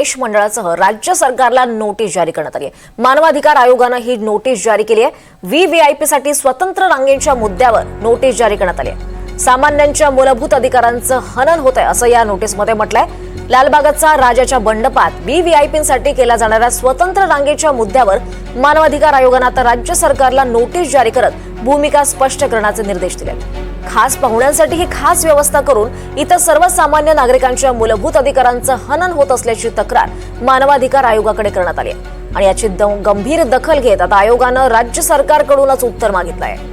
गणेश मंडळासह राज्य सरकारला नोटीस जारी करण्यात आली आहे. मानवाधिकार आयोगानं ही नोटीस जारी केली आहे. व्हीव्हीआयपी साठी स्वतंत्र रांगेंच्या मुद्द्यावर नोटीस जारी करण्यात आली आहे. सामान्यांच्या मूलभूत अधिकारांचं हनन होत आहे असं या नोटीसमध्ये म्हटलंय. लालबागचा राजाच्या बंडपात व्हीव्हीआयपींसाठी केल्या जाणाऱ्या स्वतंत्र रांगेच्या मुद्द्यावर मानवाधिकार आयोगानं आता राज्य सरकारला नोटीस जारी करत भूमिका स्पष्ट करण्याचे निर्देश दिले खास पाहुण्यांसाठी ही खास व्यवस्था करून इतर सर्वसामान्य नागरिकांच्या मूलभूत अधिकारांचं हनन होत असल्याची तक्रार मानवाधिकार आयोगाकडे करण्यात आली आहे. आणि याची गंभीर दखल घेत आता आयोगानं राज्य सरकारकडूनच उत्तर मागितलं आहे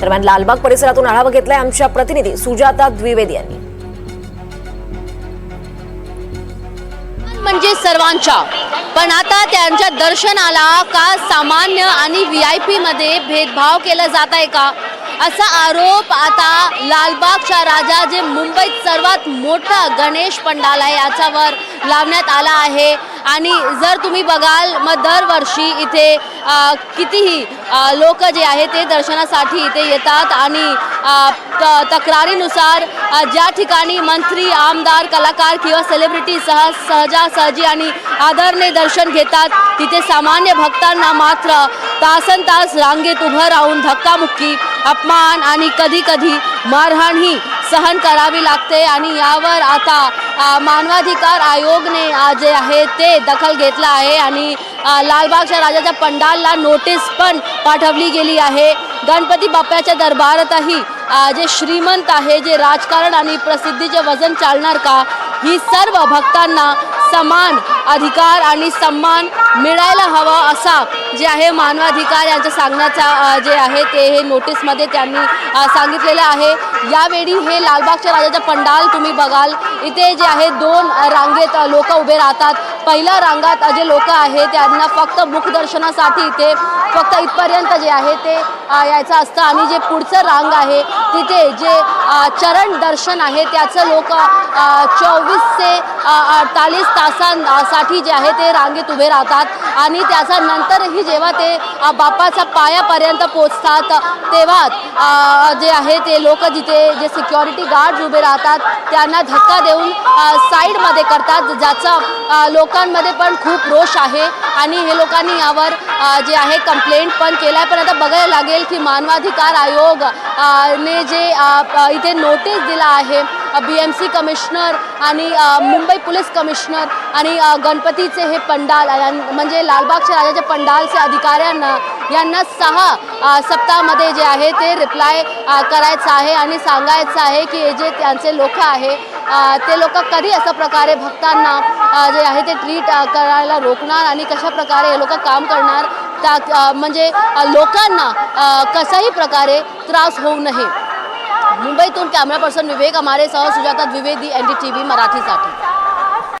दरम्यान लालबाग परिसरातून आढावा घेतलाय आमच्या प्रतिनिधी सुजाता द्विवेदी यांनी. म्हणजे सर्वांच्या. पण आता त्यांच्या दर्शनाला का सामान्य आणि व्ही आय पीमध्ये भेदभाव केला जात आहे का? असा आरोप आता लालबागच्या राजा जे मुंबईत सर्वात मोठा गणेश पंडाल आहे याच्यावर लावण्यात आला आहे. आणि जर तुम्ही बघाल मग दरवर्षी इथे कितीही लोक जे आहे ते दर्शनासाठी इथे येतात आणि त- तक्रारीनुसार ज्या ठिकाणी मंत्री आमदार कलाकार किंवा सेलिब्रिटी सह सहजासहजी आणि आदरने दर्शन घेतात तिथे सामान्य भक्तांना मात्र तासन तास रांगेत उभं राहून धक्कामुक्की अपमान आणि कधी कधी मारहाणही सहन करावी लागते आणि यावर आता मानवाधिकार आयोगने जे आहे ते दखल घेतलं आहे आणि लालबागच्या राजाच्या पंडालला नोटीस पण पाठवली गेली आहे. गणपती बाप्पाच्या दरबारातही जे श्रीमंत आहे जे राजकारण आणि प्रसिद्धीचे वजन चालणार का ही सर्व भक्तांना समान अधिकार आणि सन्मान मिळायला हवा असा जे आहे मानवाधिकार यांच्या सांगण्याचा जे आहे ते हे नोटीसमध्ये त्यांनी सांगितलेलं आहे. यावेळी हे लालबागच्या राजाचा पंडाल तुम्ही बघाल. इथे जे आहे दोन रांगेत लोक उभे राहतात. पहिल्या रांगात जे लोक आहे त्यांना फक्त मुखदर्शनासाठी इथे फक्त इथपर्यंत जे आहे ते यायचं असतं. आणि जे पुढचं रांग आहे तिथे जे चरण दर्शन आहे त्याचं लोक चोवीस ते अडतालीस साठी जे आहे ते रांगेत उभे राहतात. आणि त्याचा नंतरही जेव्हा ते बापाच्या पायापर्यंत पोचतात तेव्हा जे आहे ते लोक जिथे जे सिक्युरिटी गार्ड उभे राहतात त्यांना धक्का देऊन साईडमध्ये करतात. ज्याचा लोकांमध्ये पण खूप रोष आहे. आणि हे लोकांनी यावर जे आहे कंप्लेंट पण केलं आहे पण आता बघायला लागेल की मानवाधिकार आयोग ने जे इथे नोटीस दिला आहे बी एम सी कमिशनर आणि मुंबई पोलीस कमिशनर आणि गणपतीचे हे पंडाल यां- म्हणजे लालबागच्या राजाच्या पंडालचे अधिकाऱ्यांना यांना सहा सप्ताहामध्ये जे आहे ते रिप्लाय करायचं आहे आणि सांगायचं आहे की हे जे त्यांचे लोक आहे ते लोक कधी अशा प्रकारे भक्तांना जे आहे ते ट्रीट करायला रोखणार आणि कशा प्रकारे हे लोक काम करणार त्या म्हणजे लोकांना कशाही प्रकारे त्रास होऊ नये. मुंबईतून camera person Vivek अमारेसह Sujata Dwivedi N D T V मराठीसाठी.